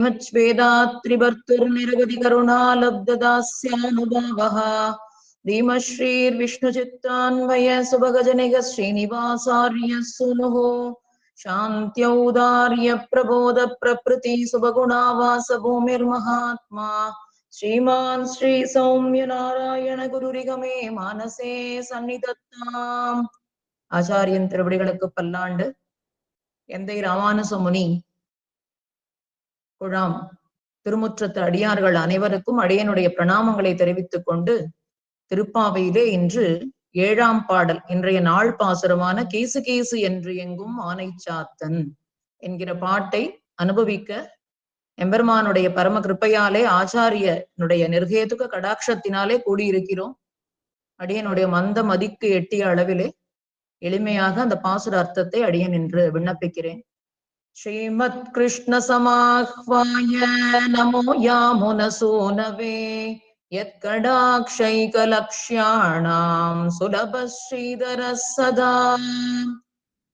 श्रीमच्छ्वेदात्रिभर्तुर्निरवधि करुणालब्धदास्यानुभावः धीमश्रीर्विष्णुचित्तान्वय सुभगजनिग श्रीनिवासार्य सुनुः शान्त्यौदार्य प्रबोध प्रकृति सुभगुणावास भूमिर्महात्मा श्रीमान् श्री सौम्य नारायण गुरुरिगमे मानसे சந்நிதத்தாம் ஆச்சாரியன் திருவடிகளுக்கு பல்லாண்டு எந்தை ராமானுச முனி குழாம். திருமுற்றத்து அடியார்கள் அனைவருக்கும் அடியனுடைய பிரணாமங்களை தெரிவித்துக் கொண்டு திருப்பாவையிலே இன்று ஏழாம் பாடல் இன்றைய நாள் பாசுரமான கேசு கேசு என்று எங்கும் ஆனை சாத்தன் என்கிற பாட்டை அனுபவிக்க எம்பெருமானுடைய பரம கிருப்பையாலே ஆச்சாரியனுடைய நிர்கேதுக கடாட்சத்தினாலே கூடியிருக்கிறோம். அடியனுடைய மந்த மதிக்கு எட்டிய அளவிலே எளிமையாக அந்த பாசுர அர்த்தத்தை அடியன் என்று விண்ணப்பிக்கிறேன். ஸ்ரீமத் கிருஷ்ண சமாஹ்வாய நமோ யாமுனசூனவே யத்கடாட்சைகலக்ஷ்யாணாம் சுலப ஸ்ரீதர சதா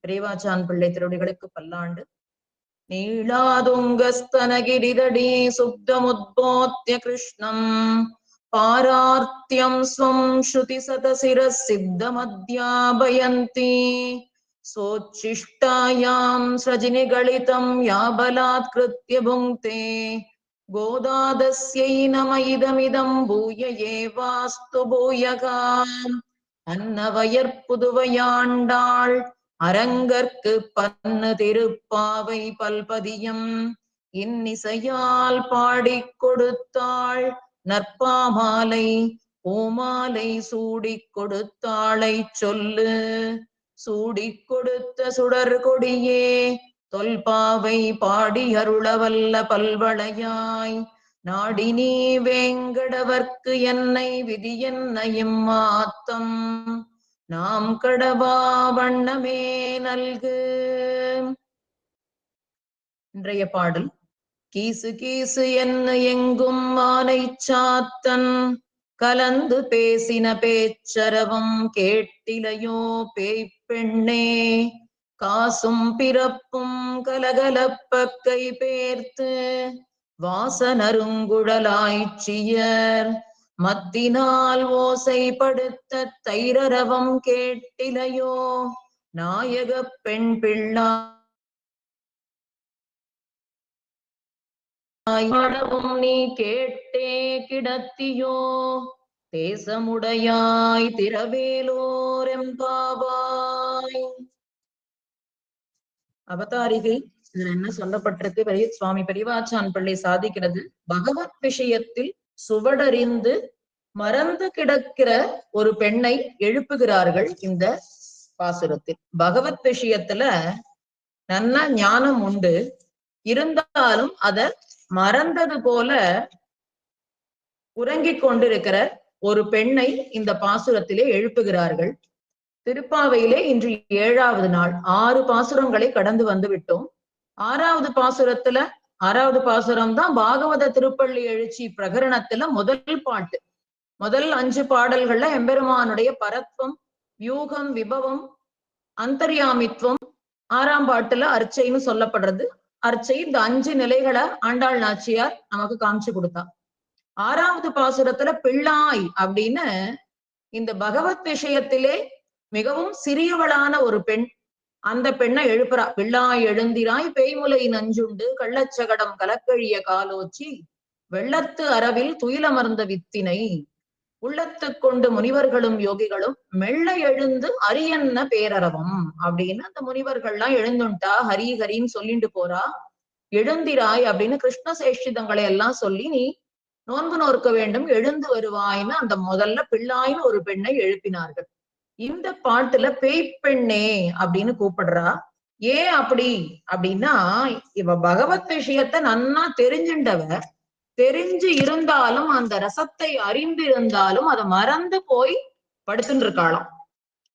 பெரியவாச்சான் பிள்ளை திருடிகளுக்கு பல்லாண்டு நீளாதுங்கஸ்தனகிரிதடி சுப்தமுத்போத்ய கிருஷ்ணம் पारार्त्यं स्वं श्रुतिसतशिरः सिद्धमध्यापयन्ति सोच्छिष्टायां स्रजिनिगलितं या बलात्कृत्य भुङ्क्ते। गोदादस्यै नम इदमिदं भूय एवास्तु भूयगा அன்னவயற்புதுவையாண்டாள் அரங்கற்கு பன்னு திருப்பாவை பல்பதியம் இன்னிசையால் பாடி கொடுத்தாள் நற்பாமாலை ஓமாலை சூடிக் கொடுத்தாளை சொல்லு சூடிக் கொடுத்த சுடர் கொடியே தொல்பாவை பாடி அருளவல்ல பல்வளையாய். நாடினி வேங்கடவர்க்கு என்னை விதி என்னையும் மாத்தம். நாம் கடவா வண்ணமே நல்கு. இன்றைய பாடல் கீசு கீசு என்ன எங்கும் மாலை சாத்தன். கலந்து பேசின பேச்சரவம் கேட்டிலையோ பேய்ப்பெண்ணே. காசும் பிறப்பும் கலகலப்பக்கை பேர்த்து வாசனருங்குழலாய்ச்சியர் மத்தினால் ஓசைப்படுத்த தைரரவம் கேட்டிலையோ. நாயக பெண் பிள்ளா படவும் நீ கேட்டே கிடத்தியோ தேசமுடையாய் திரவேலோரெம்பாவாய் அவதாரிகை இதுல என்ன சொல்லப்பட்டிருக்கு? பெரிய சுவாமி பெரியவாச்சான் பிள்ளை சாதிக்கிறது. பகவத் விஷயத்தில் சுவடறிந்து மறந்து கிடக்கிற ஒரு பெண்ணை எழுப்புகிறார்கள் இந்த பாசுரத்தில். பகவத் விஷயத்துல நல்ல ஞானம் உண்டு. இருந்தாலும் அத மறந்தது போல உறங்கிக் கொண்டிருக்கிற ஒரு பெண்ணை இந்த பாசுரத்திலே எழுப்புகிறார்கள். திருப்பாவையிலே இன்று ஏழாவது நாள். ஆறு பாசுரங்களை கடந்து வந்து விட்டோம். ஆறாவது பாசுரத்துல ஆறாவது பாசுரம் தான் பாகவத திருப்பள்ளி எழுச்சி பிரகரணத்துல முதல் பாட்டு. முதல் அஞ்சு பாடல்கள்ல எம்பெருமானுடைய பரத்வம் வியூகம் விபவம் அந்தர்யாமித்வம் ஆறாம் பாட்டுல அர்ச்சைன்னு சொல்லப்படுறது. அர்ச்சை இந்த அஞ்சு நிலைகளை ஆண்டாள் நாச்சியார் நமக்கு காமிச்சு கொடுத்தா. ஆறாவது பாசுரத்துல பிள்ளாய் அப்படின்னு இந்த பகவத் விஷயத்திலே மிகவும் சிறியவளான ஒரு பெண் அந்த பெண்ணை எழுப்புறா. பிள்ளாய் எழுந்திராய் பேய்முலை நஞ்சுண்டு கள்ளச்சகடம் கலக்கழிய காலோச்சி வெள்ளத்து அரவில் துயிலமர்ந்த வித்தினை உள்ளத்து கொண்டு முனிவர்களும் யோகிகளும் மெல்ல எழுந்து அரியன்ன பேரரவம் அப்படின்னு அந்த முனிவர்கள்லாம் எழுந்துட்டா ஹரி ஹரின்னு சொல்லிட்டு போறா. எழுந்திராய் அப்படின்னு கிருஷ்ண சேஷிதங்களை எல்லாம் சொல்லி நீ நோன்பு நோர்க்க வேண்டும் எழுந்து வருவாய்னு அந்த முதல்ல பிள்ளாய்னு ஒரு பெண்ணை எழுப்பினார்கள். இந்த பாட்டுல பேய் பெண்ணே அப்படின்னு கூப்பிடுறா. ஏன் அப்படி? அப்படின்னா இவ பகவத் விஷயத்த நன்னா தெரிஞ்சுண்டவ தெரிஞ்சு இருந்தாலும் அந்த ரசத்தை அறிந்து இருந்தாலும் அதை மறந்து போய் படுத்துட்டு இருக்காளாம்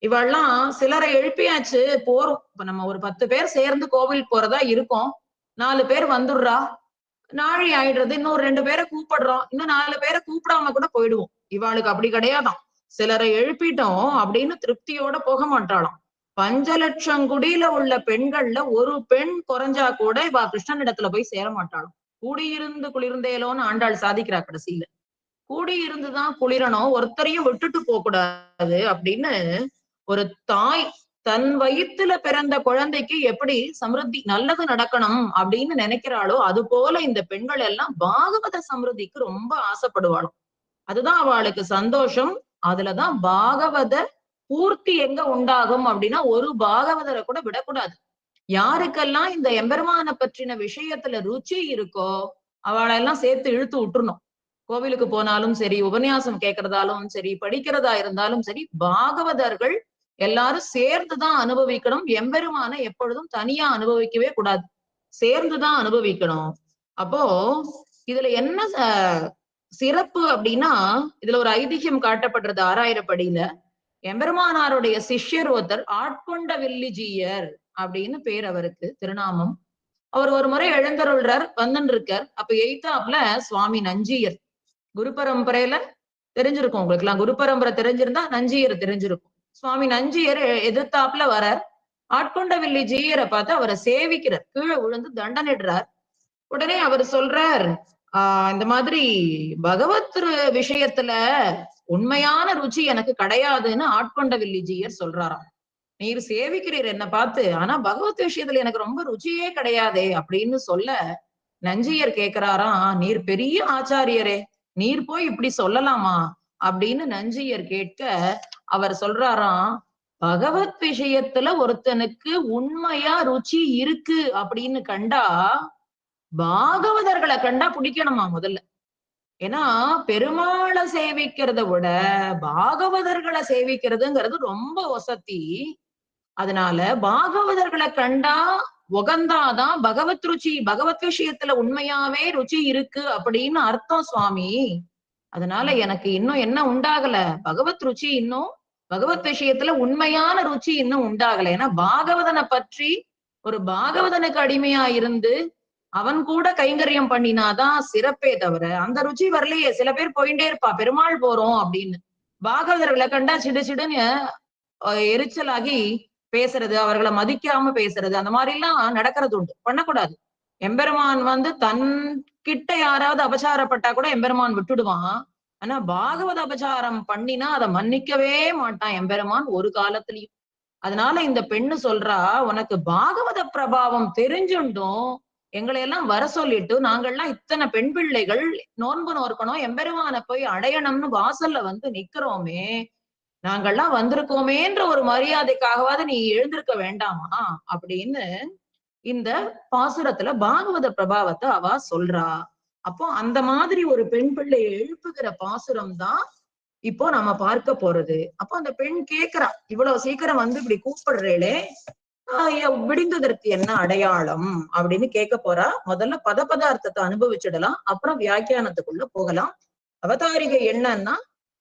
இவெல்லாம் சிலரை எழுப்பியாச்சு போறோம். இப்ப நம்ம ஒரு பத்து பேர் சேர்ந்து கோவில் போறதா இருக்கோம். நாலு பேர் வந்துடுறா. நாழி ஆயிடுறது இன்னொரு ரெண்டு பேரை கூப்பிடுறோம். இன்னும் நாலு பேரை கூப்பிடாம கூட போயிடுவோம். இவாளுக்கு அப்படி கிடையாதாம். சிலரை எழுப்பிட்டோம் அப்படின்னு திருப்தியோட போக மாட்டாளாம். பஞ்ச லட்சம் குடியில உள்ள பெண்கள்ல ஒரு பெண் குறைஞ்சா கூட இவ கிருஷ்ணனிடத்துல போய் சேர மாட்டாளாம். கூடியிருந்து குளிர்ந்தேலோன்னு ஆண்டாள் சாதிக்கிறா கடைசியில. கூடியிருந்துதான் குளிரணும் ஒருத்தரையும் விட்டுட்டு போக கூடாது அப்படின்னு ஒரு தாய் தன் வயித்துல பிறந்த குழந்தைக்கு எப்படி சமிருத்தி நல்லது நடக்கணும் அப்படின்னு நினைக்கிறாளோ அது போல இந்த பெண்கள் எல்லாம் பாகவத சமிருத்திக்கு ரொம்ப ஆசைப்படுவாளும் அதுதான் அவளுக்கு சந்தோஷம். அதுலதான் பாகவத பூர்த்தி எங்க உண்டாகும் அப்படின்னா ஒரு பாகவதரை கூட விடக்கூடாது. யாருக்கெல்லாம் இந்த எம்பெருமான பற்றின விஷயத்துல ருச்சி இருக்கோ அவளெல்லாம் சேர்த்து இழுத்து விட்டுறணும். கோவிலுக்கு போனாலும் சரி உபன்யாசம் கேட்கறதாலும் சரி படிக்கிறதா இருந்தாலும் சரி பாகவதர்கள் எல்லாரும் சேர்ந்துதான் அனுபவிக்கணும். எம்பெருமான எப்பொழுதும் தனியா அனுபவிக்கவே கூடாது. சேர்ந்துதான் அனுபவிக்கணும். அப்போ இதுல என்ன சிறப்பு அப்படின்னா இதுல ஒரு ஐதிஹ்யம் காட்டப்படுறது ஆறாயிரப்படியில. எம்பெருமானாருடைய சிஷ்யர் ஒருத்தர் ஆட்கொண்ட வில்லிஜீயர். அப்படின்னு பேர் அவருக்கு திருநாமம். அவர் ஒரு முறை எழுந்தருள்றார் வந்துன்னு இருக்கார் அப்ப எய்தாப்ல சுவாமி நஞ்சியர். குரு பரம்பரையில தெரிஞ்சிருக்கும் உங்களுக்கு எல்லாம் குரு பரம்பரை தெரிஞ்சிருந்தா நஞ்சியர் தெரிஞ்சிருக்கும். சுவாமி நஞ்சியர் எதிர்த்தாப்புல வரார். ஆட்கொண்டவில்லி ஜீயரை பார்த்து அவரை சேவிக்கிறார். கீழே விழுந்து தண்டனிடுறார் உடனே அவர் சொல்றார் ஆஹ் இந்த மாதிரி பகவத் விஷயத்துல உண்மையான ருச்சி எனக்கு கிடையாதுன்னு ஆட்கொண்டவில்லி ஜீயர் சொல்றாராம். நீர் சேவிக்கிறீர் என்ன பார்த்து ஆனா பகவத் விஷயத்துல எனக்கு ரொம்ப ருச்சியே கிடையாதே அப்படின்னு சொல்ல நஞ்சியர் கேக்குறாராம் நீர் பெரிய ஆச்சாரியரே நீர் போய் இப்படி சொல்லலாமா? அப்படின்னு நஞ்சியர் கேட்க அவர் சொல்றாராம் பகவத் விஷயத்துல ஒருத்தனுக்கு உண்மையா ருச்சி இருக்கு அப்படின்னு கண்டா பாகவதர்களை கண்டா பிடிக்கணுமா முதல்ல. ஏன்னா பெருமாளை சேவிக்கிறத விட பாகவதர்களை சேவிக்கிறதுங்கிறது ரொம்ப வசதி. அதனால பாகவதர்களை கண்டா உகந்தாதான் பகவத் ருச்சி பகவத் விஷயத்துல உண்மையாவே ருச்சி இருக்கு அப்படின்னு அர்த்தம் சுவாமி. அதனால எனக்கு இன்னும் என்ன உண்டாகல? பகவத் ருச்சி இன்னும் பகவத் விஷயத்துல உண்மையான ருச்சி இன்னும் உண்டாகல. ஏன்னா பாகவதனை பற்றி ஒரு பாகவதனுக்கு அடிமையா இருந்து அவன் கூட கைங்கரியம் பண்ணினாதான் சிறப்பே தவிர அந்த ருச்சி வரலையே. சில பேர் போயிட்டே இருப்பா பெருமாள் போறோம் அப்படின்னு. பாகவதர்களை கண்டா சிடு சிடுன்னு எரிச்சலாகி பேசுறது அவர்களை மதிக்காம பேசுறது அந்த மாதிரி எல்லாம் நடக்கிறது உண்டு. பண்ணக்கூடாது. எம்பெருமான் வந்து தன் கிட்ட யாராவது அபச்சாரப்பட்டா கூட எம்பெருமான் விட்டுடுவான். ஆனா பாகவத அபச்சாரம் பண்ணினா அதை மன்னிக்கவே மாட்டான் எம்பெருமான் ஒரு காலத்திலயும். அதனால இந்த பெண்ணு சொல்றா உனக்கு பாகவத பிரபாவம் தெரிஞ்சுண்டும் எங்களை எல்லாம் வர சொல்லிட்டு நாங்கள்லாம் இத்தனை பெண் பிள்ளைகள் நோன்பு நோர்க்கணும் எம்பெருமான போய் அடையணும்னு வாசல்ல வந்து நிக்கிறோமே நாங்கள்லாம் வந்திருக்கோமேன்ற ஒரு மரியாதைக்காகவாது நீ எழுந்திருக்க வேண்டாமா? அப்படின்னு இந்த பாசுரத்துல பாகவத பிரபாவத்தை அவ சொல்றா. அப்போ அந்த மாதிரி ஒரு பெண் பிள்ளை எழுப்புகிற பாசுரம் தான் இப்போ நம்ம பார்க்க போறது. அப்போ அந்த பெண் கேக்குறா இவ்வளவு சீக்கிரம் வந்து இப்படி கூப்பிடுறேளே ஆஹ் விடிந்ததற்கு என்ன அடையாளம்? அப்படின்னு கேட்க போறா. முதல்ல பத பதார்த்தத்தை அனுபவிச்சிடலாம் அப்புறம் வியாக்கியானத்துக்குள்ள போகலாம். அவதாரிகை என்னன்னா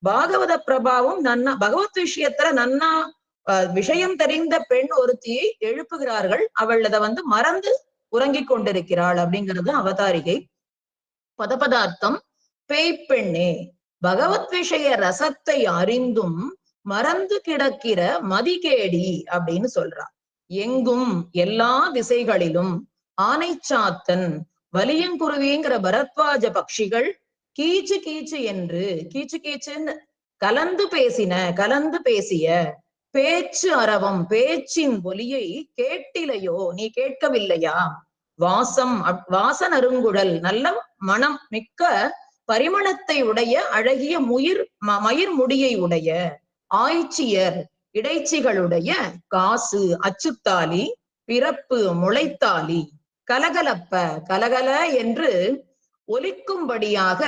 பாகவத பிரபாவம் நன்னா பகவத் விஷயத்துல நன்னா விஷயம் தெரிந்த பெண் ஒருத்தியை எழுப்புகிறார்கள். அவள் அதை வந்து மறந்து உறங்கிக் கொண்டிருக்கிறாள் அப்படிங்கிறது அவதாரிகை. பதபதார்த்தம் பேய்ப்பெண்ணே பகவத் விஷய ரசத்தை அறிந்தும் மறந்து கிடக்கிற மதிகேடி அப்படின்னு சொல்றா எங்கும் எல்லா திசைகளிலும் ஆனைச்சாத்தன் வலியங்குருவிங்கிற பரத்வாஜ பக்ஷிகள் கீச்சு கீச்சு என்று கீச்சு கீச்சுன்னு கலந்து பேசின கலந்து பேசிய பேச்சு அரவம் பேச்சின் ஒலியை கேட்டிலையோ நீ கேட்கவில்லையா? வாசம் வாசன் அருங்குழல் நல்ல மனம் மிக்க பரிமணத்தை உடைய அழகிய முயிர் ம- மயிர் முடியை உடைய ஆய்ச்சியர் இடைச்சிகளுடைய காசு அச்சுத்தாலி பிறப்பு முளைத்தாலி கலகலப்ப கலகல என்று ஒலிக்கும்படியாக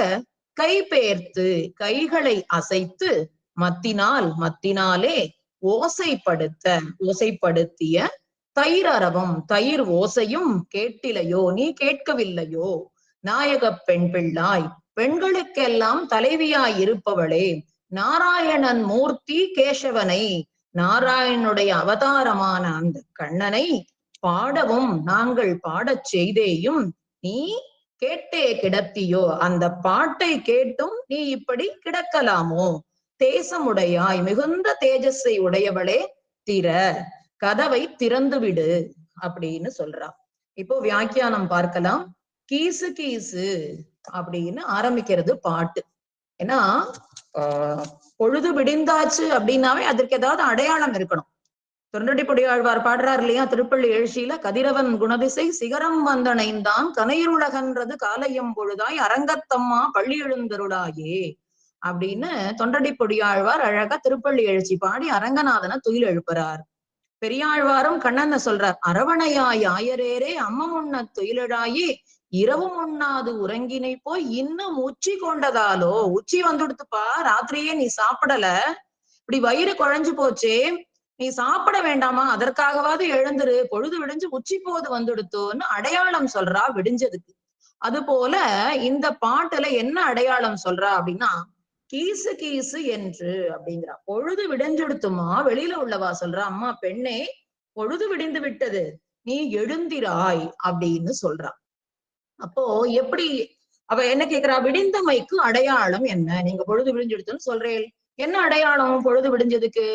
கைபெயர்த்து கைகளை அசைத்து மத்தினால் மத்தினாலே ஓசைப்படுத்த ஓசைப்படுத்திய தயிர் அரவம் தயிர் ஓசையும் கேட்டிலையோ நீ கேட்கவில்லையோ? நாயகப் பெண் பிள்ளாய் பெண்களுக்கெல்லாம் தலைவியாய் இருப்பவளே நாராயணன் மூர்த்தி கேசவனை நாராயணனுடைய அவதாரமான அந்த கண்ணனை பாடவும் நாங்கள் பாடச் செய்தேயும் நீ கேட்டே கிடத்தியோ? அந்த பாட்டை கேட்டும் நீ இப்படி கிடக்கலாமோ? தேசமுடையாய் மிகுந்த தேஜஸை உடையவளே திற கதவை திறந்து விடு அப்படின்னு சொல்றா இப்போ வியாக்கியானம் பார்க்கலாம். கீசு கீசு அப்படின்னு ஆரம்பிக்கிறது பாட்டு. ஏன்னா ஆஹ் பொழுது விடிந்தாச்சு அப்படின்னாவே அதற்கு ஏதாவது அடையாளம் இருக்கணும். தொண்டடிப்படியாழ்வார் பாடுறார் இல்லையா? திருப்பள்ளி எழுச்சியில கதிரவன் குணதிசை சிகரம் வந்தனைந்தான் கனையிருலகன்றது காலையம் பொழுதாய் அரங்கத்தம்மா பள்ளி எழுந்தருளாயே அப்படின்னு தொண்டடிப்பொடியாழ்வார் அழகா திருப்பள்ளி எழுச்சி பாடி அரங்கநாதனை துயில் எழுப்புறார். பெரியாழ்வாரும் கண்ணன் சொல்றார் அரவணையாய் ஆயரேரே அம்மமுன்ன துயிலழாயே இரவும் உண்ணாது உறங்கினை போய் இன்னும் உச்சி கொண்டதாலோ உச்சி வந்துடுத்துப்பா ராத்திரியே நீ சாப்பிடல இப்படி வயிறு குழஞ்சு போச்சே நீ சாப்பிட வேண்டாமா? அதற்காகவாது எழுந்துரு. பொழுது விடிஞ்சு உச்சி போது வந்துடுத்தோன்னு அடையாளம் சொல்றா விடிஞ்சதுக்கு. அது போல இந்த பாட்டுல என்ன அடையாளம் சொல்றா அப்படின்னா கீசு கீசு என்று அப்படிங்கிறா. பொழுது விடிஞ்செடுத்துமா? வெளியில உள்ளவா சொல்றா. அம்மா பெண்ணே பொழுது விடிந்து விட்டது. நீ எழுந்திராய் அப்படின்னு சொல்றா. அப்போ எப்படி அவ என்ன கேக்குறா? விடிந்தமைக்கு அடையாளம் என்ன? நீங்க பொழுது விடிஞ்செடுத்துன்னு சொல்றேன். என்ன அடையாளம்? பொழுது விடிஞ்சதுக்கு.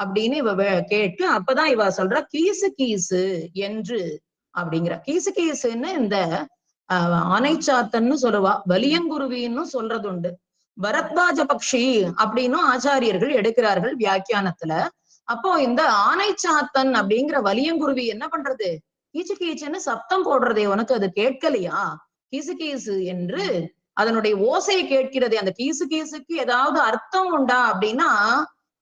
அப்படின்னு இவ கேட்டு அப்பதான் இவ சொல்றா கீசு கீசு என்று அப்படிங்கிற. கீசு கீசுன்னு இந்த ஆஹ், ஆனைச்சாத்தன்னு சொல்லுவா. வலியங்குருவின்னு சொல்றது உண்டு பரத்வாஜ பக்ஷி அப்படின்னும் ஆச்சாரியர்கள் எடுக்கிறார்கள் வியாக்கியானத்துல. அப்போ இந்த ஆனைச்சாத்தன் அப்படிங்கிற வலியங்குருவி என்ன பண்றது? கீச்சு கீச்சுன்னு சத்தம் போடுறதே உனக்கு அது கேட்கலையா? கீசு கீசு என்று அதனுடைய ஓசை கேட்கிறதே. அந்த கீசு கீசுக்கு ஏதாவது அர்த்தம் உண்டா அப்படின்னா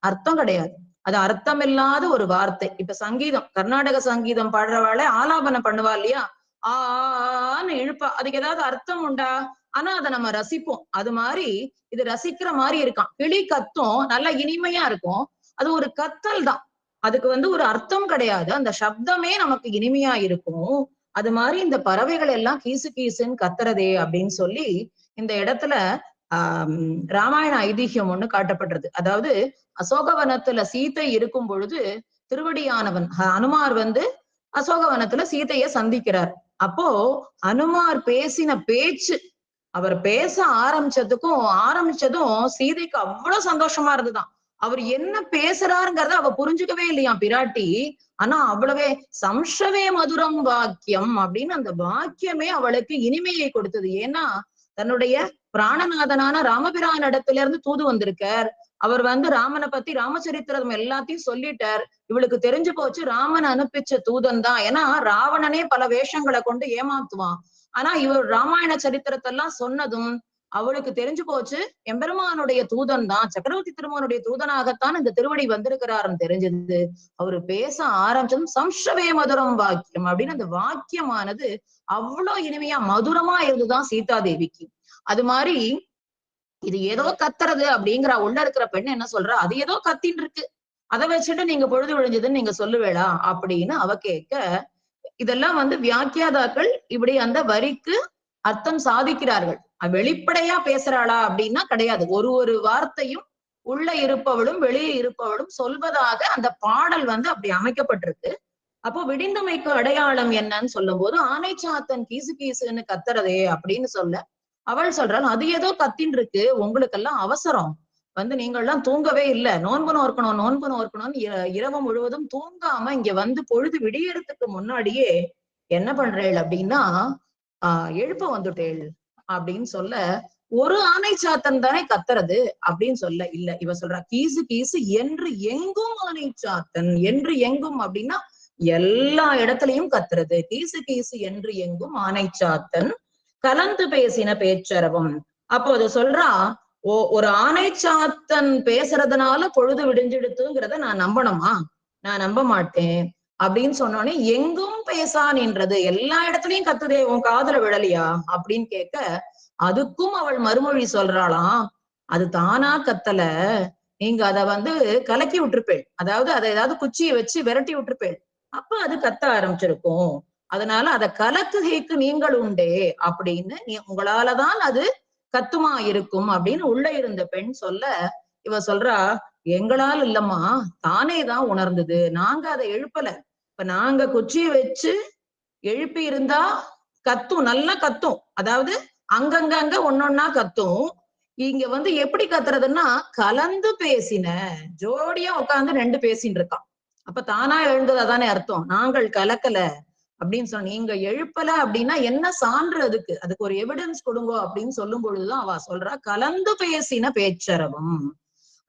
அர்த்தம் கிடையாது. அது அர்த்தம் இல்லாத ஒரு வார்த்தை. இப்ப சங்கீதம் கர்நாடக சங்கீதம் பாடுறவாள ஆலாபனம் பண்ணுவா இல்லையா? ஆன்னு இழுப்பா. அதுக்கு ஏதாவது அர்த்தம் உண்டா? ஆனா அதை நம்ம ரசிப்போம். அது மாதிரி இது ரசிக்கிற மாதிரி இருக்கான். கிளி கத்தும் நல்லா இனிமையா இருக்கும். அது ஒரு கத்தல் தான். அதுக்கு வந்து ஒரு அர்த்தம் கிடையாது. அந்த சப்தமே நமக்கு இனிமையா இருக்கும். அது மாதிரி இந்த பறவைகள் எல்லாம் கீசு கீசுன்னு கத்துறதே அப்படின்னு சொல்லி இந்த இடத்துல ஆஹ் ராமாயண ஐதிஹ்யம் ஒண்ணு காட்டப்படுறது. அதாவது அசோகவனத்துல சீதை இருக்கும் பொழுது திருவடியானவன் அனுமார் வந்து அசோகவனத்துல சீதைய சந்திக்கிறார். அப்போ அனுமார் பேசின பேச்சு அவர் பேச ஆரம்பிச்சதுக்கும் ஆரம்பிச்சதும் சீதைக்கு அவ்வளவு சந்தோஷமா இருந்துதான். அவர் என்ன பேசுறாருங்கிறத அவ புரிஞ்சுக்கவே இல்லையா பிராட்டி? ஆனா அவ்வளவே சம்ஷவே மதுரம் வாக்கியம் அப்படின்னு அந்த வாக்கியமே அவளுக்கு இனிமையை கொடுத்தது. ஏன்னா தன்னுடைய பிராணநாதனான ராமபிரான் இடத்துல இருந்து தூது வந்திருக்கார். அவர் வந்து ராமனை பத்தி ராமச்சரித்திரம் எல்லாத்தையும் சொல்லிட்டார். இவளுக்கு தெரிஞ்சு போச்சு ராமன் அனுப்பிச்ச தூதன் தான். ஏன்னா ராவணனே பல வேஷங்களை கொண்டு ஏமாத்துவான். ஆனா இவர் ராமாயண சரித்திரத்தெல்லாம் சொன்னதும் அவளுக்கு தெரிஞ்சு போச்சு எம்பெருமானுடைய தூதன் தான். சக்கரவர்த்தி திருமகனுடைய தூதனாகத்தான் இந்த திருவடி வந்திருக்கிறாருன்னு தெரிஞ்சது. அவரு பேச ஆரம்பிச்சதும் சம்ஷவே மதுரம் வாக்கியம் அப்படின்னு அந்த வாக்கியமானது அவ்வளவு இனிமையா மதுரமா இருந்துதான் சீதா தேவிக்கு. அது மாதிரி இது ஏதோ கத்துறது அப்படிங்கிற உள்ள இருக்கிற பெண் என்ன சொல்றா? அது ஏதோ கத்தின்னு இருக்கு. அதை வச்சுட்டு நீங்க பொழுது விழிஞ்சதுன்னு நீங்க சொல்லுவேளா? அப்படின்னு அவ கேட்க இதெல்லாம் வந்து வியாக்கியாதாக்கள் இப்படி அந்த வரிக்கு அர்த்தம் சாதிக்கிறார்கள். வெளிப்படையா பேசுறாளா அப்படின்னா கிடையாது. ஒரு ஒரு வார்த்தையும் உள்ள இருப்பவளும் வெளியே இருப்பவளும் சொல்வதாக அந்த பாடல் வந்து அப்படி அமைக்கப்பட்டிருக்கு. அப்போ விடிந்தமைக்கு அடையாளம் என்னன்னு சொல்லும் போது ஆனைச்சாத்தன் கீசு கீசுன்னு கத்துறதே அப்படின்னு சொல்ல அவள் சொல்றாள் அது ஏதோ கத்தின் இருக்கு உங்களுக்கெல்லாம் அவசரம். வந்து நீங்கள்லாம் தூங்கவே இல்லை. நோன்பு நோக்கணும் நோன்பு நோக்கணும்னு இரவு முழுவதும் தூங்காம இங்க வந்து பொழுது விடியறதுக்கு முன்னாடியே என்ன பண்றேள் அப்படின்னா ஆஹ் எழுப்ப வந்துட்டேள் அப்படின்னு சொல்ல ஒரு ஆணை சாத்தன் தானே கத்துறது? அப்படின்னு சொல்ல இல்ல. இவ சொல்றா கீசு கீசு என்று எங்கும் ஆணை சாத்தன் என்று எங்கும் அப்படின்னா எல்லா இடத்துலயும் கத்துறது. கீசு கீசு என்று எங்கும் ஆணை சாத்தன் கலந்து பேசின பேச்சரவம். அப்போ அது சொல்றா ஓ ஒரு ஆணை சாத்தன் பேசுறதுனால பொழுது விடிஞ்சிடுத்துங்கிறத நான் நம்பணுமா? நான் நம்ப மாட்டேன். அப்படின்னு சொன்னோடனே எங்கும் பேசா நின்றது. எல்லா இடத்துலயும் கத்துதே உன் காதல விழலையா? அப்படின்னு கேட்க அதுக்கும் அவள் மறுமொழி சொல்றாளாம். அது தானா கத்தல. நீங்க அத வந்து கலக்கி விட்டுருப்பேள். அதாவது அதை ஏதாவது குச்சியை வச்சு விரட்டி விட்டுருப்பேள். அப்ப அது கத்த ஆரம்பிச்சிருக்கும். அதனால அத கலக்குகைக்கு நீங்கள் உண்டே அப்படின்னு உங்களாலதான் அது கத்துமா இருக்கும் அப்படின்னு உள்ள இருந்த பெண் சொல்ல இவ சொல்றா எங்களால் இல்லம்மா தானே தான் உணர்ந்தது. நாங்க அதை எழுப்பல. இப்ப நாங்க குச்சியை வச்சு எழுப்பி இருந்தா கத்தும் நல்லா கத்தும். அதாவது அங்கங்க ஒன்னொன்னா கத்தும். இங்க வந்து எப்படி கத்துறதுன்னா கலந்து பேசின ஜோடியா உட்கார்ந்து ரெண்டு பேசின்னு இருக்கான். அப்ப தானா எழுந்தது அதானே அர்த்தம். நாங்கள் கலக்கல. அப்படின்னு சொன்ன நீங்க எழுப்பல அப்படின்னா என்ன சான்று அதுக்கு? அதுக்கு ஒரு எவிடன்ஸ் கொடுங்க அப்படின்னு சொல்லும் பொழுதுதான் அவ சொல்றா கலந்து பேசின பேச்சரவம்.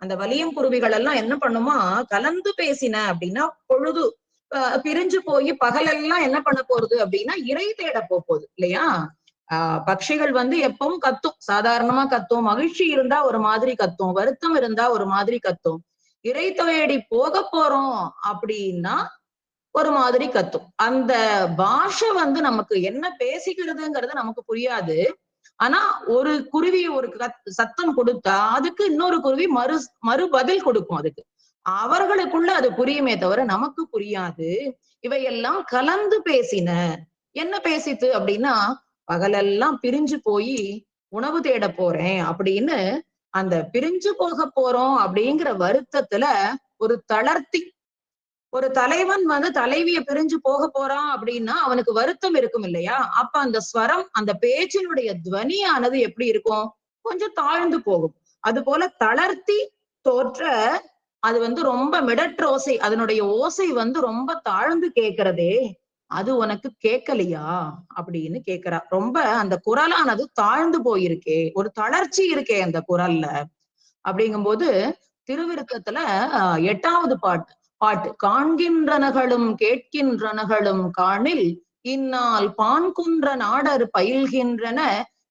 அந்த வலியம் குருவிகள் எல்லாம் என்ன பண்ணுமா கலந்து பேசின அப்படின்னா பொழுது பிரிஞ்சு போய் பகலெல்லாம் என்ன பண்ண போறது அப்படின்னா இறை தேட போகுது இல்லையா? ஆஹ் பட்சிகள் வந்து எப்பவும் கத்தும் சாதாரணமா கத்தும் மகிழ்ச்சி இருந்தா ஒரு மாதிரி கத்தும் வருத்தம் இருந்தா ஒரு மாதிரி கத்தும். இறை தேடி போக போறோம் அப்படின்னா ஒரு மாதிரி கத்தும். அந்த பாஷை வந்து நமக்கு என்ன பேசிக்கிறதுங்கிறது நமக்கு புரியாது. ஆனா ஒரு குருவி ஒரு கத்- சத்தம் கொடுத்தா அதுக்கு இன்னொரு குருவி மறு மறு பதில் கொடுக்கும் அதுக்கு. அவர்களுக்குள்ள அது புரியுமே தவிர நமக்கு புரியாது. இவையெல்லாம் கலந்து பேசின என்ன பேசித்து அப்படின்னா பகலெல்லாம் பிரிஞ்சு போய் உணவு தேட போறேன் அப்படின்னு அந்த பிரிஞ்சு போக போறோம் அப்படிங்கிற வருத்தத்துல ஒரு தளர்த்தி ஒரு தலைவன் வந்து தலைவிய பிரிஞ்சு போக போறான் அப்படின்னா அவனுக்கு வருத்தம் இருக்கும் இல்லையா? அப்ப அந்த ஸ்வரம் அந்த பேச்சினுடைய துவனியானது எப்படி இருக்கும்? கொஞ்சம் தாழ்ந்து போகும். அது போல தளர்த்தி தோற்ற அது வந்து ரொம்ப மிடற்ற ஓசை. அதனுடைய ஓசை வந்து ரொம்ப தாழ்ந்து கேட்கிறதே அது உனக்கு கேட்கலையா? அப்படின்னு கேக்குறா ரொம்ப அந்த குரலானது தாழ்ந்து போயிருக்கே. ஒரு தளர்ச்சி இருக்கே அந்த குரல்ல. அப்படிங்கும்போது திருவிருத்தத்துல எட்டாவது பாட்டு. பாட்டு. காண்கின்றனகளும் கேட்கின்றனகளும் காணில் இந்நாள் பான்குன்ற நாடர் பயில்கின்றன.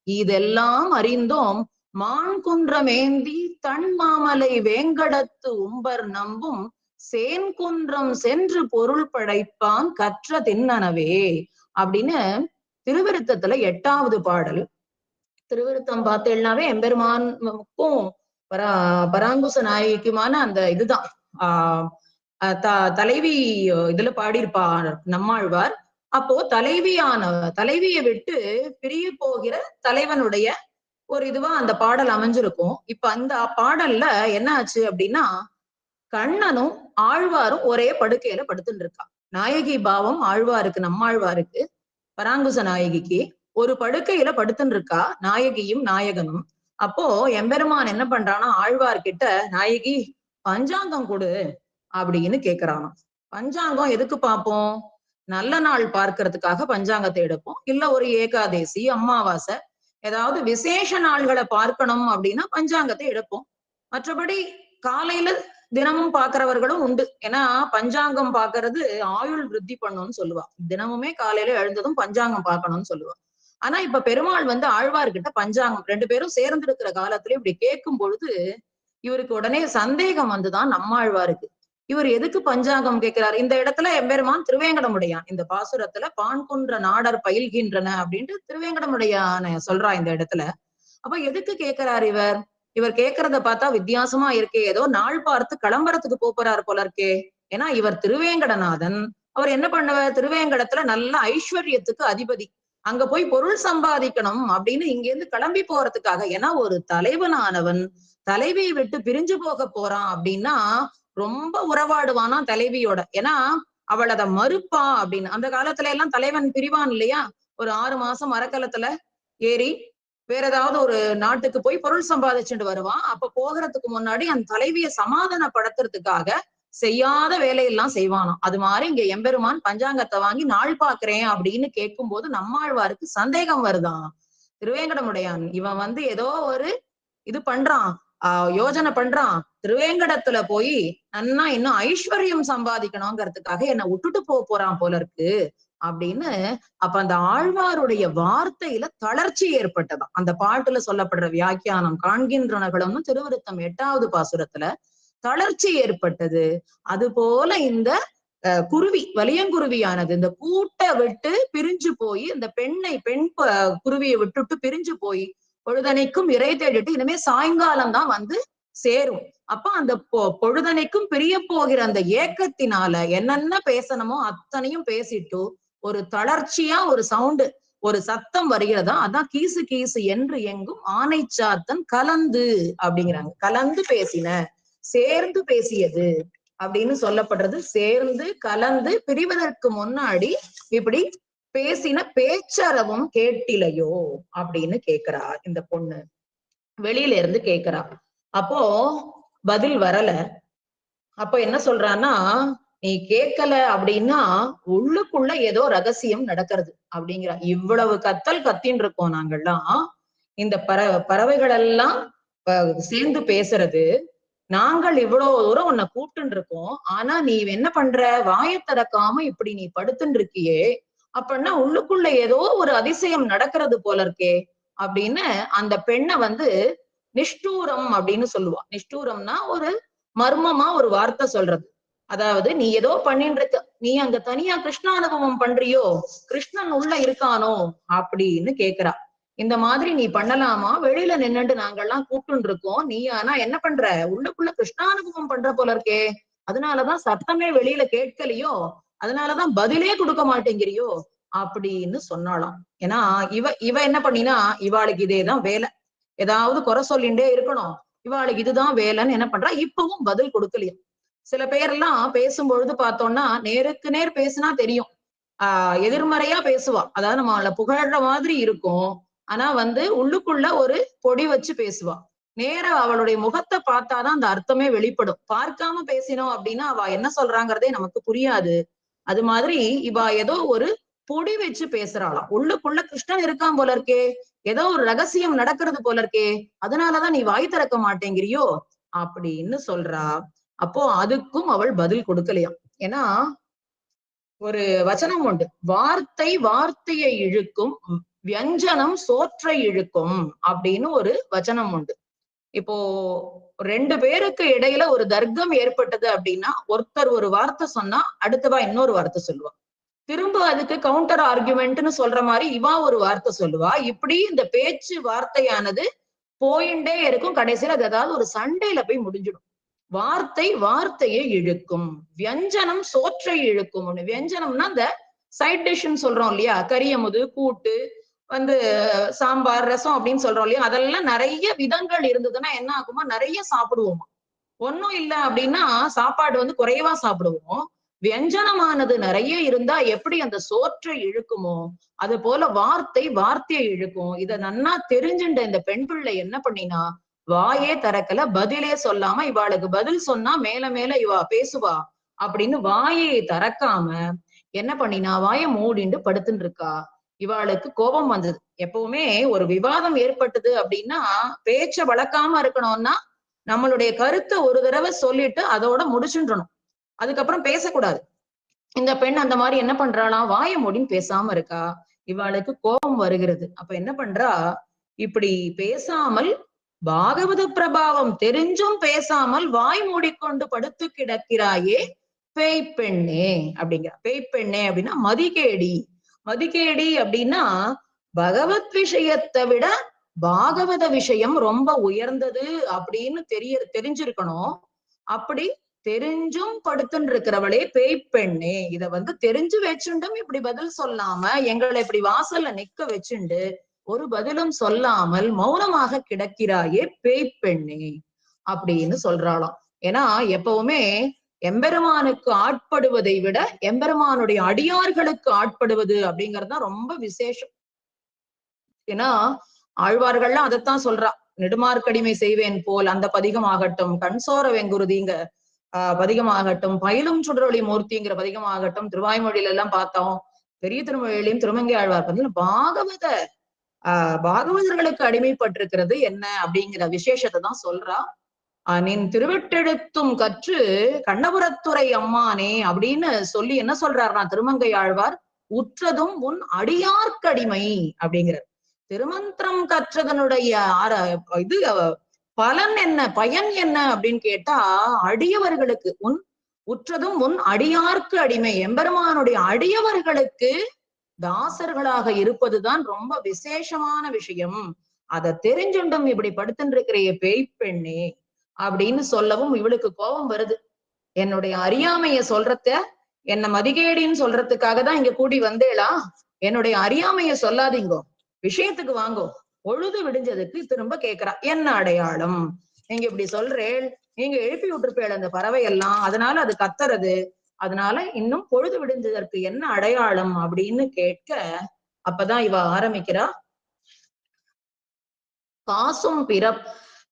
இதெல்லாம் அறிந்தோம். மான்குன்றமேந்தி தன் மாமலை வேங்கடத்து உம்பர் நம்பும். சேன்குன்றம் சென்று பொருள் படைப்பான் கற்ற தின்னனவே. அப்படின்னு திருவிருத்தத்துல எட்டாவது பாடல். திருவிருத்தம் பார்த்தேன்னாவே எம்பெருமானுக்கும் பரா பராங்குச நாயகிக்குமான அந்த இதுதான். ஆஹ் தலைவி இதுல பாடியிருப்பா நம்மாழ்வார். அப்போ தலைவியான தலைவியை விட்டு பிரிய போகிற தலைவனுடைய ஒரு இதுவா அந்த பாடல் அமைஞ்சிருக்கும். இப்ப அந்த பாடல்ல என்ன ஆச்சு அப்படின்னா கண்ணனும் ஆழ்வாரும் ஒரே படுக்கையில படுத்துட்டு இருக்கா. நாயகி பாவம் ஆழ்வாருக்கு நம்மாழ்வாருக்கு பராங்குச நாயகிக்கு ஒரு படுக்கையில படுத்துட்டு இருக்கா நாயகியும் நாயகனும். அப்போ எம்பெருமான் என்ன பண்றானா ஆழ்வார்கிட்ட நாயகி பஞ்சாங்கம் கொடு. அப்படின்னு கேக்குறாங்க பஞ்சாங்கம் எதுக்கு பார்ப்போம்? நல்ல நாள் பார்க்கறதுக்காக பஞ்சாங்கத்தை எடுப்போம். இல்ல ஒரு ஏகாதேசி அமாவாசை ஏதாவது விசேஷ நாள்களை பார்க்கணும் அப்படின்னா பஞ்சாங்கத்தை எடுப்போம். மற்றபடி காலையில தினமும் பாக்குறவர்களும் உண்டு. ஏன்னா பஞ்சாங்கம் பாக்குறது ஆயுள் விருத்தி பண்ணும்னு சொல்லுவா. தினமுமே காலையில எழுந்ததும் பஞ்சாங்கம் பார்க்கணும்னு சொல்லுவா. ஆனா இப்ப பெருமாள் வந்து ஆழ்வார்கிட்ட பஞ்சாங்கம் ரெண்டு பேரும் சேர்ந்து இருக்கிற காலத்துல இப்படி கேட்கும் பொழுது இவருக்கு உடனே சந்தேகம் வந்துதான் நம்மாழ்வாருக்கு இவர் எதுக்கு பஞ்சாங்கம் கேட்கிறார்? இந்த இடத்துல எம்பெருமான் திருவேங்கடமுடையான். இந்த பாசுரத்துல பான்குன்ற நாடர் பயில்கின்றன அப்படின்ட்டு திருவேங்கடமுடையான சொல்றா இந்த இடத்துல. அப்ப எதுக்கு கேட்கிறார் இவர்? இவர் கேட்கறத பார்த்தா வித்தியாசமா இருக்கே. ஏதோ நாள் பார்த்து கிளம்புறதுக்கு போப் போறார் போல இருக்கே ஏன்னா இவர் திருவேங்கடநாதன். அவர் என்ன பண்ணுவார்? திருவேங்கடத்துல நல்ல ஐஸ்வர்யத்துக்கு அதிபதி. அங்க போய் பொருள் சம்பாதிக்கணும் அப்படின்னு இங்க இருந்து கிளம்பி போறதுக்காக. ஏன்னா ஒரு தலைவனானவன் தலைவியை விட்டு பிரிஞ்சு போக போறான் அப்படின்னா ரொம்ப உறவாடுவானா தலைவியோட. ஏன்னா அவள் அதை மறுப்பா அப்படின்னு. அந்த காலத்துல எல்லாம் தலைவன் பிரிவான் இல்லையா? ஒரு ஆறு மாசம் மரக்கலத்துல ஏறி வேற ஏதாவது ஒரு நாட்டுக்கு போய் பொருள் சம்பாதிச்சுட்டு வருவான் அப்ப போகிறதுக்கு முன்னாடி அந்த தலைவியை சமாதானப்படுத்துறதுக்காக செய்யாத வேலையெல்லாம் செய்வானாம் அது மாதிரி இங்க எம்பெருமான் பஞ்சாங்கத்தை வாங்கி நாள் பாக்குறேன் அப்படின்னு கேட்கும் போது நம்மாழ்வாருக்கு சந்தேகம் வருதான். திருவேங்கடமுடையான் இவன் வந்து ஏதோ ஒரு இது பண்றான். ஆஹ் யோஜனை பண்றான். திருவேங்கடத்துல போய் நன்னா இன்னும் ஐஸ்வர்யம் சம்பாதிக்கணுங்கிறதுக்காக என்ன விட்டுட்டு போக போறான் போல இருக்கு அப்படின்னு அப்ப அந்த ஆழ்வாருடைய வார்த்தையில தளர்ச்சி ஏற்பட்டதாம் அந்த பாட்டுல சொல்லப்படுற வியாக்கியானம் காண்கின்றனர்களும்னு திருவிருத்தம் எட்டாவது பாசுரத்துல தளர்ச்சி ஏற்பட்டது. அது போல இந்த அஹ், குருவி வலியங்குருவியானது இந்த கூட்டை விட்டு பிரிஞ்சு போய் இந்த பெண்ணை பெண் குருவியை விட்டுட்டு பிரிஞ்சு போய் பொழுதனைக்கும் இறை தேடிட்டு இனிமே சாயங்காலம் தான் வந்து சேரும். அப்ப அந்த பொ- பொழுதனைக்கும் பிரிய போகிற அந்த ஏக்கத்தினால என்னென்ன பேசணுமோ அத்தனையும் பேசிட்டு ஒரு தளர்ச்சியா ஒரு சவுண்டு ஒரு சத்தம் வருகிறதா அதான் கீசு கீசு என்று எங்கும் ஆனை சாத்தன் கலந்து அப்படிங்கிறாங்க. கலந்து பேசின சேர்ந்து பேசியது அப்படின்னு சொல்லப்படுறது. சேர்ந்து கலந்து பிரிவதற்கு முன்னாடி இப்படி பேசின பேச்சரவும் கேட்டிலையோ? அப்படின்னு கேக்குறா இந்த பொண்ணு. வெளியில இருந்து கேக்குறா. அப்போ பதில் வரல. அப்போ என்ன சொல்றான்னா நீ கேட்கல அப்படின்னா உள்ளுக்குள்ள ஏதோ ரகசியம் நடக்கிறது அப்படிங்கிற. இவ்வளவு கத்தல் கத்தின்னு இருக்கோம் நாங்கெல்லாம் இந்த பற பறவைகள் எல்லாம் சேர்ந்து பேசுறது. நாங்கள் இவ்வளவு தூரம் உன்னை கூப்பிட்டு இருக்கோம். ஆனா நீ என்ன பண்ற? வாயை திறக்காம இப்படி நீ படுத்துட்டு இருக்கியே. அப்படின்னா உள்ளுக்குள்ள ஏதோ ஒரு அதிசயம் நடக்கிறது போல இருக்கே அப்படின்னு அந்த பெண்ணை வந்து நிஷ்டூரம் அப்படின்னு சொல்லுவா. நிஷ்டூரம்னா ஒரு மர்மமா ஒரு வார்த்தை சொல்றது. அதாவது நீ ஏதோ பண்ணிட்டு இருக்க நீ அங்க தனியா கிருஷ்ண அனுபவம் பண்றியோ? கிருஷ்ணன் உள்ள இருக்கானோ? அப்படின்னு கேக்குறா. இந்த மாதிரி நீ பண்ணலாமா? வெளியில நின்னுட்டு நாங்கெல்லாம் கூப்பிட்டு இருக்கோம் நீ ஆனா என்ன பண்ற? உள்ளுக்குள்ள கிருஷ்ணானுபவம் பண்ற போல இருக்கே. அதனாலதான் சத்தமே வெளியில கேட்கலையோ? அதனாலதான் பதிலே கொடுக்க மாட்டேங்கிறியோ அப்படின்னு சொன்னாலாம் ஏன்னா இவ இவ என்ன பண்ணினா இவாளுக்கு இதேதான் வேலை. ஏதாவது குறை சொல்லிண்டே இருக்கணும். இவாளுக்கு இதுதான் வேலைன்னு என்ன பண்றா? இப்பவும் பதில் கொடுக்கலையா? சில பேர்லாம் பேசும்பொழுது பார்த்தோம்னா நேருக்கு நேர் பேசினா தெரியும். ஆஹ் எதிர்மறையா பேசுவா. அதாவது நம்மள புகழ்ற மாதிரி இருக்கும். ஆனா வந்து உள்ளுக்குள்ள ஒரு பொடி வச்சு பேசுவா. நேர அவளுடைய முகத்தை பார்த்தாதான் அந்த அர்த்தமே வெளிப்படும். பார்க்காம பேசினோம் அப்படின்னா அவ என்ன சொல்றாங்கிறதே நமக்கு புரியாது. அது மாதிரி இவா ஏதோ ஒரு பொடி வச்சு பேசுறாளாம். உள்ளுக்குள்ள கிருஷ்ணன் இருக்கான் போல இருக்கே. ஏதோ ஒரு ரகசியம் நடக்கிறது போல இருக்கே. அதனாலதான் நீ வாய் திறக்க மாட்டேங்கிறியோ? அப்படின்னு சொல்றா. அப்போ அதுக்கும் அவள் பதில் கொடுக்கலையாம். ஏன்னா ஒரு வச்சனம் உண்டு. வார்த்தை வார்த்தையை இழுக்கும் வியஞ்சனம் சோற்றை இழுக்கும் அப்படின்னு ஒரு வச்சனம் உண்டு. இப்போ ரெண்டு பேருக்கு இடையில ஒரு தர்க்கம் ஏற்பட்டது அப்படின்னா ஒருத்தர் ஒரு வார்த்தை சொன்னா அடுத்தவா இன்னொரு வார்த்தை சொல்லுவா. திரும்ப அதுக்கு கவுண்டர் ஆர்குமெண்ட்னு சொல்ற மாதிரி இவா ஒரு வார்த்தை சொல்லுவா. இப்படி இந்த பேச்சு வார்த்தையானது போயிண்டே இருக்கும். கடைசியில அது ஏதாவது ஒரு சண்டையில போய் முடிஞ்சிடும். வார்த்தை வார்த்தையை இழுக்கும். வியஞ்சனம் சோற்றை இழுக்கும். வியஞ்சனம்னா இந்த சைட் டிஷ்ன்னு சொல்றோம் இல்லையா? கரியமுது கூட்டு வந்து சாம்பார் ரசம் அப்படின்னு சொல்றோம் இல்லையா? அதெல்லாம் நிறைய விதங்கள் இருந்ததுன்னா என்ன ஆகுமா? நிறைய சாப்பிடுவோமா? ஒண்ணும் இல்ல அப்படின்னா சாப்பாடு வந்து குறைவா சாப்பிடுவோம். வியஞ்சனமானது நிறைய இருந்தா எப்படி அந்த சோற்றை இழுக்குமோ அது போல வார்த்தை வார்த்தையை இழுக்கும். இத நன்னா தெரிஞ்சுட்ட இந்த பெண் பிள்ளை என்ன பண்ணினா வாயே திறக்கல பதிலே சொல்லாம இவாளுக்கு பதில் சொன்னா மேல மேல இவா பேசுவா அப்படின்னு வாயை திறக்காம என்ன பண்ணினா வாயை மூடிண்டு படுத்துட்டு இருக்கா. இவாளுக்கு கோபம் வந்தது. எப்பவுமே ஒரு விவாதம் ஏற்பட்டது அப்படின்னா பேச்ச வளர்க்காம இருக்கணும்னா நம்மளுடைய கருத்தை ஒரு தடவை சொல்லிட்டு அதோட முடிச்சுன்றணும். அதுக்கப்புறம் பேசக்கூடாது. இந்த பெண் அந்த மாதிரி என்ன பண்றாளா? வாய மூடின்னு பேசாம இருக்கா? இவாளுக்கு கோபம் வருகிறது. அப்ப என்ன பண்றா? இப்படி பேசாமல் பாகவத பிரபாவம் தெரிஞ்சும் பேசாமல் வாய் மூடிக்கொண்டு படுத்து கிடக்கிறாயே பேய் பெண்ணே அப்படிங்கிற. பேய் பெண்ணே அப்படின்னா மதிகேடி. மதிக்கேடி அப்படின்னா பகவத் விஷயத்தை விட பாகவத விஷயம் ரொம்ப உயர்ந்தது அப்படின்னு தெரிய தெரிஞ்சிருக்கணும். அப்படி தெரிஞ்சும் படுத்துன்னு இருக்கிறவளே பேய் பெண்ணே இத வந்து தெரிஞ்சு வச்சுண்டும் இப்படி பதில் சொல்லாம எங்களை இப்படி வாசல்ல நிக்க வச்சுண்டு ஒரு பதிலும் சொல்லாமல் மௌனமாக கிடக்கிறாயே பேய் பெண்ணே அப்படின்னு சொல்றாளாம். ஏன்னா எப்பவுமே எம்பெருமானுக்கு ஆட்படுவதை விட எம்பெருமானுடைய அடியார்களுக்கு ஆட்படுவது அப்படிங்கிறது தான் ரொம்ப விசேஷம். ஏன்னா ஆழ்வார்கள்லாம் அதைத்தான் சொல்றா. நெடுமார்க்கடிமை செய்வேன் போல் அந்த பதிகமாகட்டும் கண்சோர வெங்குருதிங்க ஆஹ் பதிகமாகட்டும் பயிலும் சுடரொளி மூர்த்திங்கிற பதிகமாகட்டும் திருவாய்மொழியில எல்லாம் பார்த்தோம். பெரிய திருமொழியிலையும் திருமங்கை ஆழ்வார் பதில பாகவத ஆஹ் பாகவதர்களுக்கு அடிமைப்பட்டிருக்கிறது என்ன அப்படிங்கிற விசேஷத்தை தான் சொல்றா. நின் திருவெட்டெழுத்தும் கற்று கண்ணபுரத்துறை அம்மானே அப்படின்னு சொல்லி என்ன சொல்றாருன்னா திருமங்கை ஆழ்வார் உற்றதும் உன் அடியார்க்கடிமை அப்படிங்கிறார். திருமந்திரம் கற்றதனுடைய இது பலன் என்ன பயன் என்ன அப்படின்னு கேட்டா அடியவர்களுக்கு உன் உற்றதும் உன் அடியார்க்கு அடிமை எம்பெருமானுடைய அடியவர்களுக்கு தாசர்களாக இருப்பதுதான் ரொம்ப விசேஷமான விஷயம். அதை தெரிஞ்சுண்டும் இப்படி படுத்துட்டு இருக்கிற பேய் பெண்ணே. அப்படின்னு சொல்லவும் இவளுக்கு கோபம் வருது. என்னுடைய அறியாமைய சொல்றத என்ன மதிகேடின்னு சொல்றதுக்காக தான் இங்க கூடி வந்தேளா? என்னுடைய அறியாமைய சொல்லாதீங்கோ. விஷயத்துக்கு வாங்கோ. பொழுது விடிஞ்சதுக்கு திரும்ப கேக்குறா என்ன அடையாளம்? நீங்க இப்படி சொல்றேள். நீங்க எழுப்பி விட்டுருப்பேள் அந்த பறவை எல்லாம் அதனால அது கத்துறது. அதனால இன்னும் பொழுது விடுந்ததற்கு என்ன அடையாளம்? அப்படின்னு கேட்க அப்பதான் இவ ஆரம்பிக்கிறா. காசும்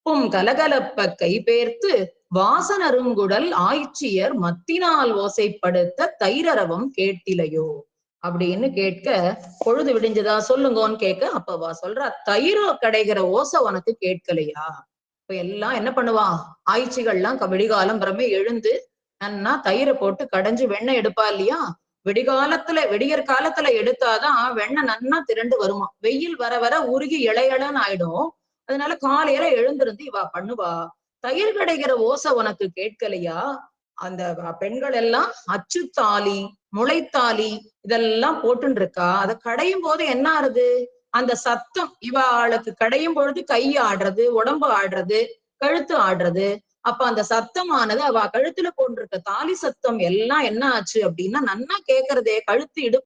பிறப்பும் கலகலப்ப கைபேர்த்து வாசனருங்குடல் ஆய்ச்சியர் மத்தினால் ஓசைப்படுத்த தைரரவம் கேட்டிலையோ? அப்படின்னு கேட்க பொழுது விடிஞ்சதா சொல்லுங்கன்னு கேட்க அப்பவா சொல்றா தயிர் கடைகிற ஓசை உனக்கு கேட்கலையா? இப்ப எல்லாம் என்ன பண்ணுவா? ஆய்ச்சிகள்லாம் க- விடிகாலம் பிரமே எழுந்து நன்னா தயிரை போட்டு கடைஞ்சு வெண்ணெய் எடுப்பா இல்லையா? விடிகாலத்துல வெடியற் காலத்துல எடுத்தாதான் வெண்ணெய் நன்னா திரண்டு வருமா? வெயில் வர வர உருகி இளையளன்னு ஆயிடும். அதனால காலையில எழுந்திருந்து இவா பண்ணுவா. தயிர் கடைகிற ஓசை உனக்கு கேட்கலையா? அந்த பெண்கள் எல்லாம் அச்சுத்தாலி முளைத்தாலி இதெல்லாம் போட்டுன்னு இருக்கா அதை கடையும் போது என்ன ஆறுது? அந்த சத்தம். இவாளுக்கு கடையும் பொழுது கை ஆடுறது உடம்பு ஆடுறது கழுத்து ஆடுறது. அப்ப அந்த சத்தமானது அவ கழுத்துல போட்டிருக்க தாலி சத்தம் எல்லாம் என்ன ஆச்சு அப்படின்னா நன்னா கேக்குறதே கழுத்து இடு